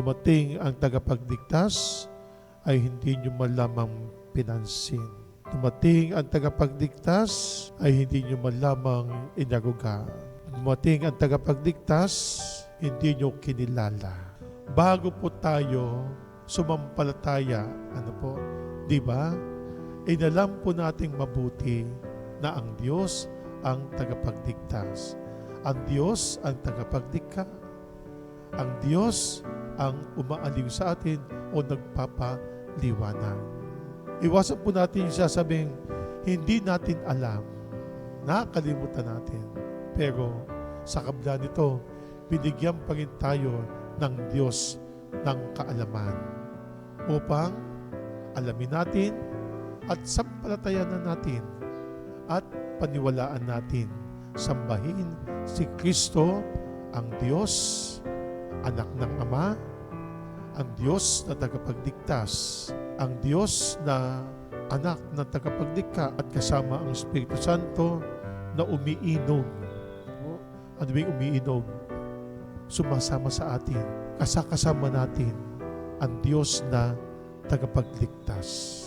dumating ang tagapagligtas, ay hindi nyo malamang pinansin. Dumating ang tagapagligtas, ay hindi nyo malamang inaruga. Dumating ang tagapagligtas, hindi nyo kinilala. Bago po tayo sumampalataya, ano po, di ba? Inalam po nating mabuti na ang Diyos ang tagapagligtas. Ang Diyos ang tagapaglikha. Ang Diyos ang umaaliw sa atin o nagpapaliwanag. Iwasan po natin yung sasabing, hindi natin alam, nakalimutan natin. Pero sa kabila nito, binigyan pa rin tayo ng Diyos ng kaalaman upang alamin natin at sampalatayanan natin at paniwalaan natin sambahin si Kristo ang Diyos, anak ng Ama, ang Diyos na tagapagligtas, ang Diyos na anak na tagapaglikha at kasama ang Espiritu Santo na umiinog. Ano ba yung umiinog? Sumasama sa atin, kasakasama natin ang Diyos na tagapagligtas.